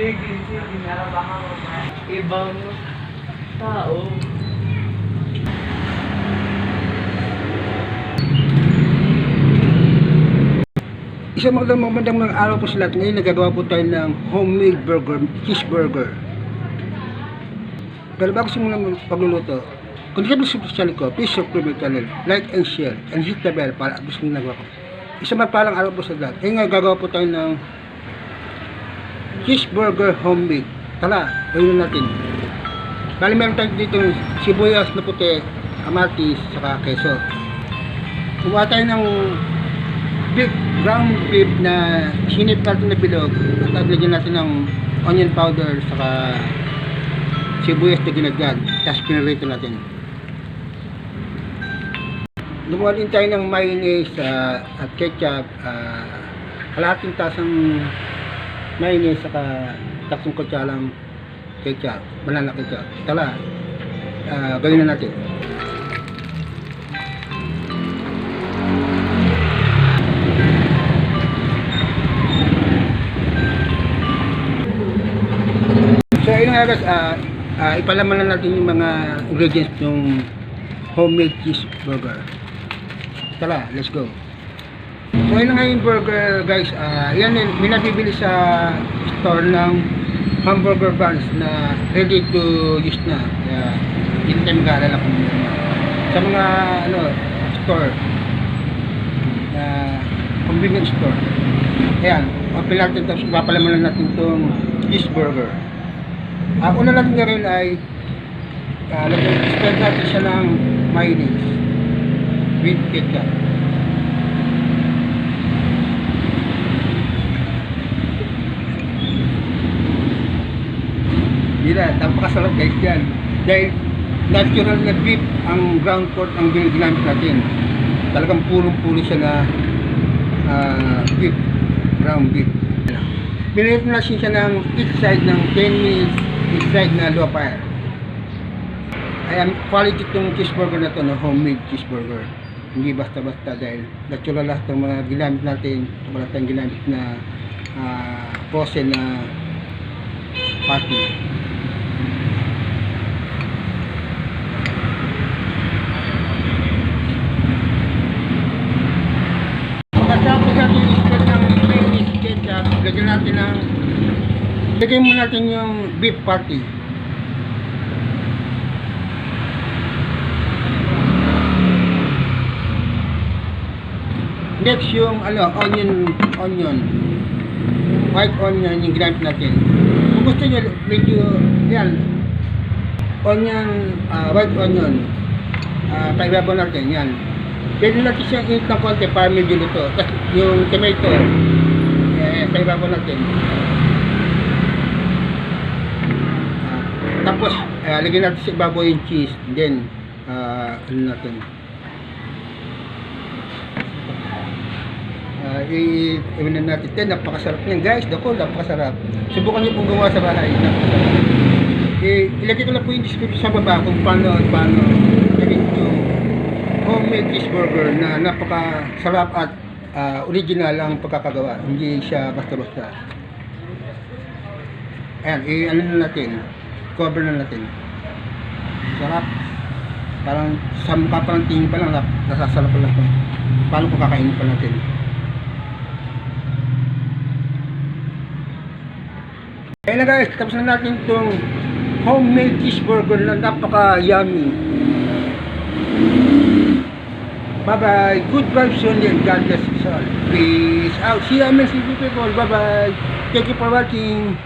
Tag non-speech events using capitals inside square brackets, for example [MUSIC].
Sige, sige, narabahan mo pa. Ibang tao. Isang magandang magandang mga araw po sa lahat. Ngayon nagagawa po tayo ng homemade burger, cheeseburger. Pero bago simulan pagluluto, kung hindi ka channel ko, please subscribe my channel, like and share, and hit the bell para gusto nyo nagawa ko. Isang magpalang araw po sa lahat. Ngayon nga po tayo ng cheeseburger homemade. Tara, gawin na natin. Bali meron tayo dito sibuyas na puti, kamatis, saka keso. Kumuha tayo ng beef, ground beef na sinip natin na bilog at lagyan natin ng onion powder saka sibuyas na ginagad tapos pinarito natin lumuha din tayo ng mayonnaise ah, at ketchup uh, kalahating tasang mayonnaise saka tatlong kutsalang ketchup banana ketchup tala ah, gawin na natin So ayun nga guys, ah, ah, ipalaman na natin yung mga ingredients ng homemade cheeseburger. Tara, let's go. So ayun na nga yung burger guys, ah, yan yun, may nabibili sa store ng hamburger buns na ready to use na. Kaya hindi tayo mag-aalala ano na. Sa mga ano, store, na convenience store. Ayan, open natin tapos ipapalaman natin itong cheeseburger. Ang una natin gawin ay uh, spread natin siya ng mayonnaise with ketchup. Hindi na, napakasarap guys yan. Dahil natural na beef ang ground pork ang ginamit natin. Talagang purong-puro siya na ah, beef, ground beef. Binigyan na siya ng each side ng 10 minutes, each side na low fire. Ayan, quality itong cheeseburger na to, no? homemade cheeseburger. Hindi basta-basta dahil natural lahat ng mga ginamit natin, wala tayong ginamit na uh, frozen na patty. Pagkatapos natin i-spread ng mayonnaise ketchup, lagyan natin ng lagyan mo natin yung beef patty. Next yung ano, onion, onion. White onion yung ginamit natin. Kung gusto nyo, medyo, yan, onion, ah, white onion. Uh, paibabaw natin, yan. Pwede natin siyang init ng konti para medyo luto. [LAUGHS] Yung tomato, eh, paibabaw natin. Ah, tapos, uh, lagyan natin sa ibabaw yung cheese. Then, ah, ano natin. Uh, i-iwan na natin. Then, napakasarap niyan. Guys, dako, napakasarap. Subukan niyo pong gumawa sa bahay. Napakasarap. Eh, ilagay ko na po yung description sa baba kung paano, paano gawin yung homemade cheeseburger na napakasarap at ah, original ang pagkakagawa. Hindi siya basta-basta. Ayan, i-ano na natin. Cover na natin. Sarap. Parang sa mukha parang tingin pa lang, nasasarap pa lang. Paano kung kakainin pa natin? Kaya na guys, tapos na natin itong homemade cheeseburger na napaka-yummy. Bye-bye. Good vibes only and God bless us all. Peace out. See you amazing people. Bye-bye. Thank you for watching.